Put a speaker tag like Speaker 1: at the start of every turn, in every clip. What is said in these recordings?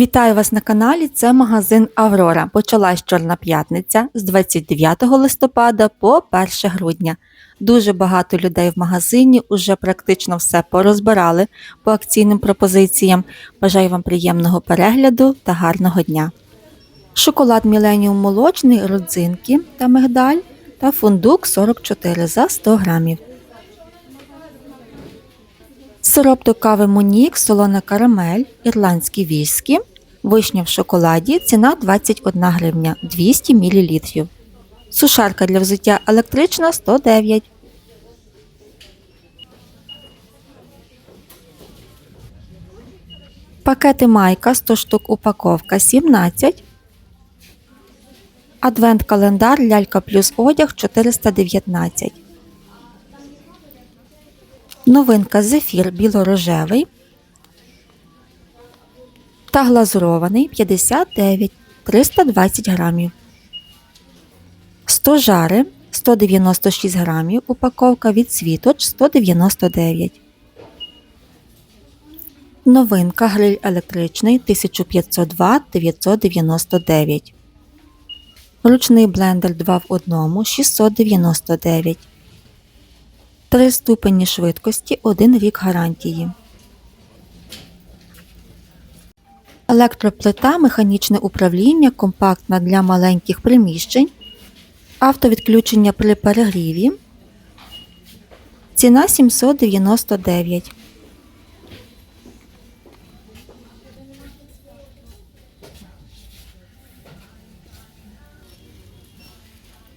Speaker 1: Вітаю вас на каналі. Це магазин Аврора. Почалась Чорна п'ятниця з 29 листопада по 1 грудня. Дуже багато людей в магазині, уже практично все порозбирали по акційним пропозиціям. Бажаю вам приємного перегляду та гарного дня. Шоколад Міленіум молочний, родзинки та мигдаль та фундук 44 за 100 грамів. Сироп до кави Монік, солона карамель, ірландські віскі, вишня в шоколаді, ціна 21 гривня 200 мл. Сушарка для взуття електрична 109. Пакети майка 100 штук упаковка 17. Адвент календар лялька плюс одяг 419. Новинка зефір білорожевий та глазурований 59 320 грамів. 100 жари 196 грамів. Упаковка від світоч 199. Новинка гриль електричний 1500 Вт 999. Ручний блендер 2 в 1 699. 3 ступені швидкості 1 рік гарантії. Електроплита, механічне управління, компактна для маленьких приміщень. Автовідключення при перегріві. Ціна 799.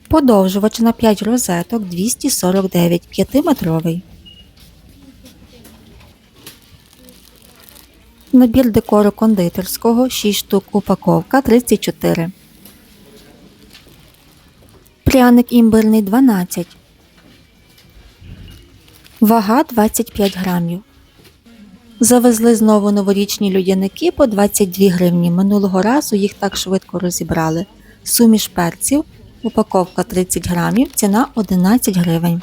Speaker 1: Подовжувач на 5 розеток 249 5-метровий. Набір декору кондитерського 6 штук упаковка 34. Пряник імбирний 12. Вага 25 грамів. Завезли знову новорічні людяники по 22 гривні. Минулого разу їх так швидко розібрали. Суміш перців Упаковка 30 грамів, ціна 11 гривень.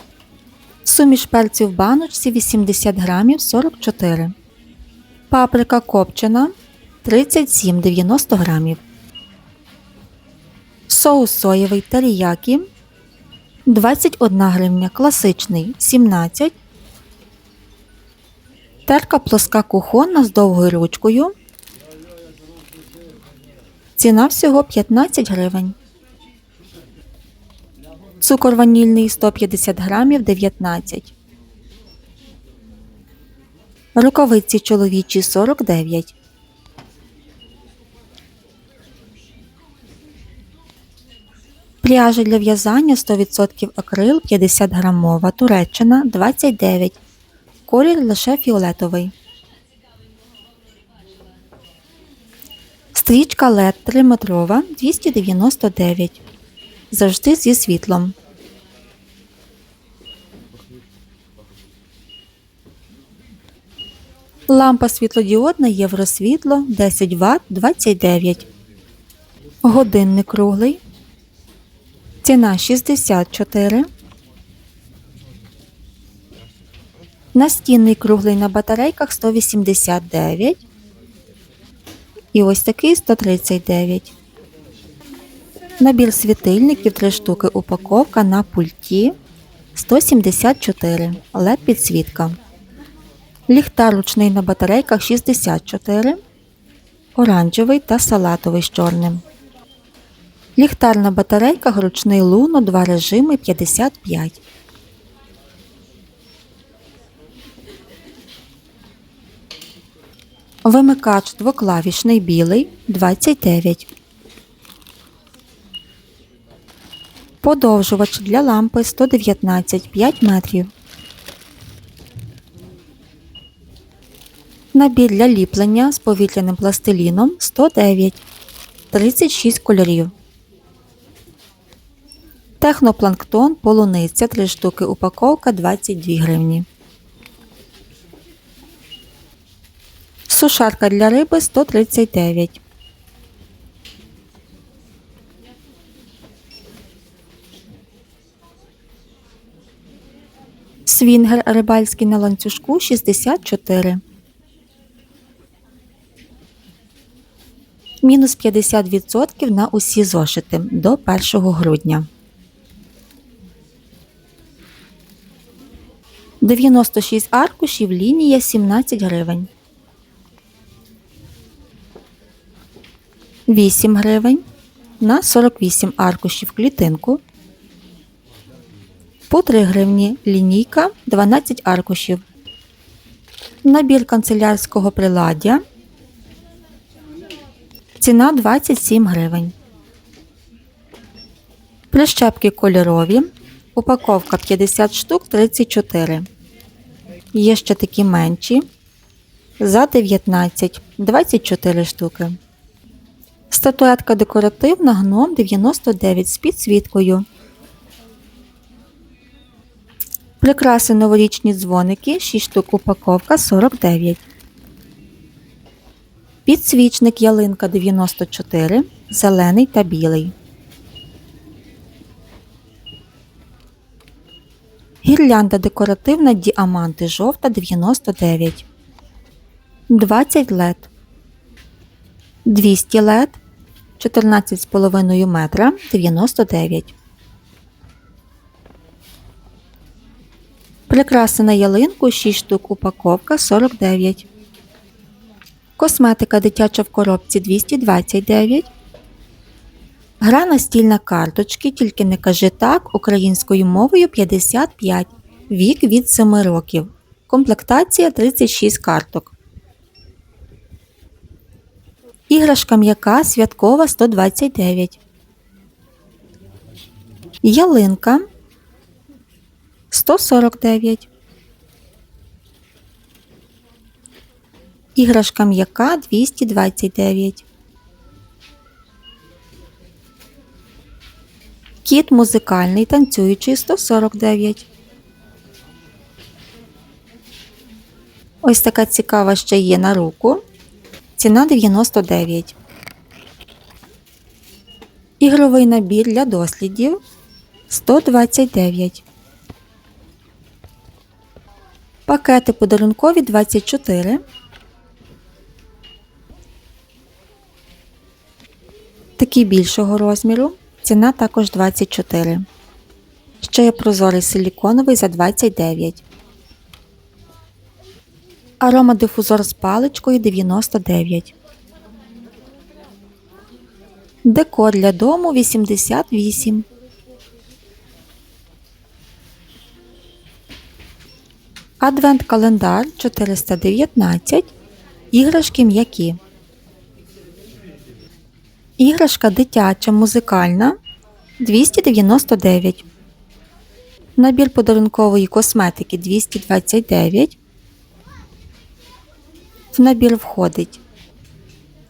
Speaker 1: Суміш перців в баночці 80 грамів 44. Паприка копчена 37,90 грамів. Соус соєвий теріякі 21 гривня. Класичний 17. Терка плоска кухонна з довгою ручкою. Ціна всього 15 гривень. Цукор ванільний 150 грамів 19. Рукавиці чоловічі 49. Пряжа для в'язання 100% акрил 50 грамова. Туреччина 29. Колір лише фіолетовий. Стрічка LED 3 метрова 299 завжди зі світлом. Лампа світлодіодна євросвітло 10 Вт 29. Годинник круглий. Ціна 64. Настінний круглий на батарейках 189. І ось такий 139. Набір світильників 3 штуки упаковка на пульті 174 LED підсвітка. Ліхтар ручний на батарейках 64, оранжевий та салатовий з чорним. Ліхтар на батарейках ручний луно 2 режими 55. Вимикач двоклавішний білий 29. Подовжувач для лампи 119 5 метрів. Набір для ліплення з повітряним пластиліном 109 36 кольорів. Технопланктон полуниця 3 штуки упаковка 22 гривні. Сушарка для риби 139 Свінгер рибальський на ланцюжку 64. Мінус 50% на усі зошити до 1 грудня. 96 аркушів лінія 17 гривень. 8 гривень на 48 аркушів клітинку. По 3 гривні лінійка 12 аркушів. Набір канцелярського приладдя. Ціна 27 гривень. Прищепки кольорові. Упаковка 50 штук 34. Є ще такі менші. За 19 24 штуки. Статуетка декоративна гном 99 з підсвіткою. Прикраси новорічні дзвоники 6 штук упаковка 49. Підсвічник ялинка 94, зелений та білий. Гірлянда декоративна діаманти жовта 99. 20 лед. 200 лед 14,5 метра 99. Прикраси на ялинку 6 штук упаковка 49. Косметика дитяча в коробці 229. Гра настільна карточки, тільки не кажи так, українською мовою 55. Вік від 7 років. Комплектація 36 карток. Іграшка м'яка святкова 129. Ялинка 149. Іграшка м'яка 229. Кіт музикальний танцюючий 149. Ось така цікава ще є на руку. Ціна 99. Ігровий набір для дослідів 129. Пакети подарункові 24. Такі більшого розміру. Ціна також 24. Ще є прозорий силіконовий за 29. Аромадифузор з паличкою 99. Декор для дому 88. Адвент календар 419. Іграшки м'які. Іграшка дитяча музикальна 299. Набір подарункової косметики 229. В набір входить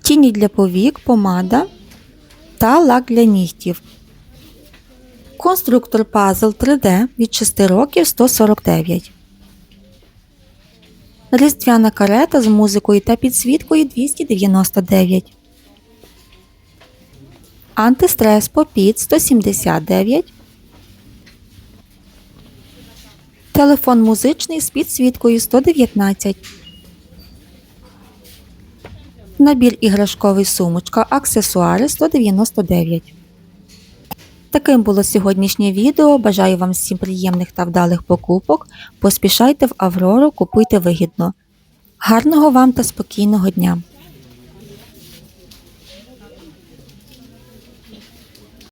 Speaker 1: тіні для повік, помада та лак для нігтів. Конструктор пазл 3D від 6 років 149. Різдвяна карета з музикою та підсвіткою 299. Антистрес попіт 179. Телефон музичний з підсвіткою 119. Набір іграшковий сумочка аксесуари 199. Таким було сьогоднішнє відео. Бажаю вам всім приємних та вдалих покупок. Поспішайте в Аврору, купуйте вигідно. Гарного вам та спокійного дня!